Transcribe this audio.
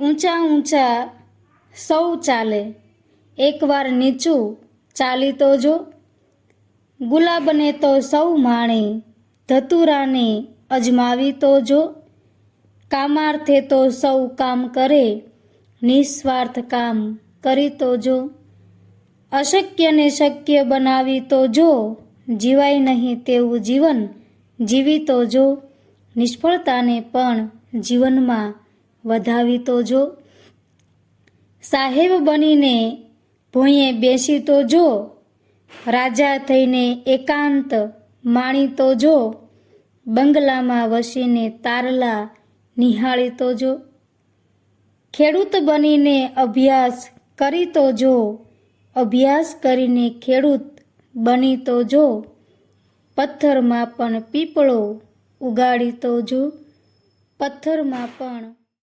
ઊંચા ઊંચા સૌ ચાલે. એકવાર નીચું ચાલી તો જો, ગુલાબને તો સૌ માણે, ધતુરાને અજમાવી તો જો. કામાર્થે તો સૌ કામ કરે, નિસ્વાર્થ કામ કરી તો જો. અશક્યને શક્ય બનાવી તો જો, જીવાય નહીં તેવું જીવન જીવી તો જો. નિષ્ફળતાને પણ જીવનમાં વધાવી તો જો. સાહેબ બનીને ભોંયે બેસી તો જો. રાજા થઈને એકાંત માણી તો જો. બંગલામાં વસીને તારલા નિહાળી તો જો. ખેડૂત બનીને અભ્યાસ કરી તો જો. અભ્યાસ કરીને ખેડૂત બની તો જો. પથ્થરમાં પણ પીપળો ઉગાડી તો જો. પથ્થરમાં પણ